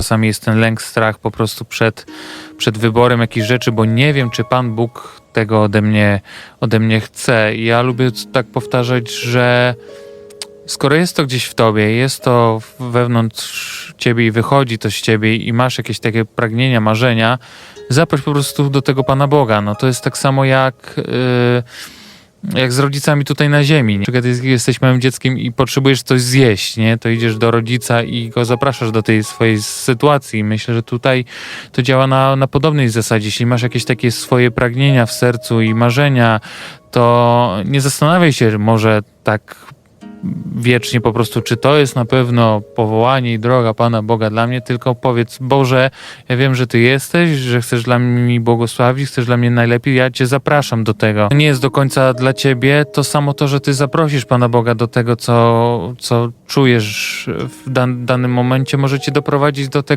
Czasami jest ten lęk, strach po prostu przed, przed wyborem jakichś rzeczy, bo nie wiem, czy Pan Bóg tego ode mnie, ode mnie chce. I ja lubię tak powtarzać, że skoro jest to gdzieś w tobie, jest to wewnątrz ciebie i wychodzi to z ciebie i masz jakieś takie pragnienia, marzenia, zaproś po prostu do tego Pana Boga. No to jest tak samo jak... Yy, jak z rodzicami tutaj na ziemi. Nie? Na jesteś małym dzieckiem i potrzebujesz coś zjeść, nie? To idziesz do rodzica i go zapraszasz do tej swojej sytuacji. Myślę, że tutaj to działa na, na podobnej zasadzie. Jeśli masz jakieś takie swoje pragnienia w sercu i marzenia, to nie zastanawiaj się może tak wiecznie po prostu, czy to jest na pewno powołanie i droga Pana Boga dla mnie, tylko powiedz, Boże, ja wiem, że Ty jesteś, że chcesz dla mnie błogosławić, chcesz dla mnie najlepiej, ja Cię zapraszam do tego. Nie jest do końca dla Ciebie, to samo to, że Ty zaprosisz Pana Boga do tego, co, co czujesz w dan- danym momencie, może Cię doprowadzić do tego,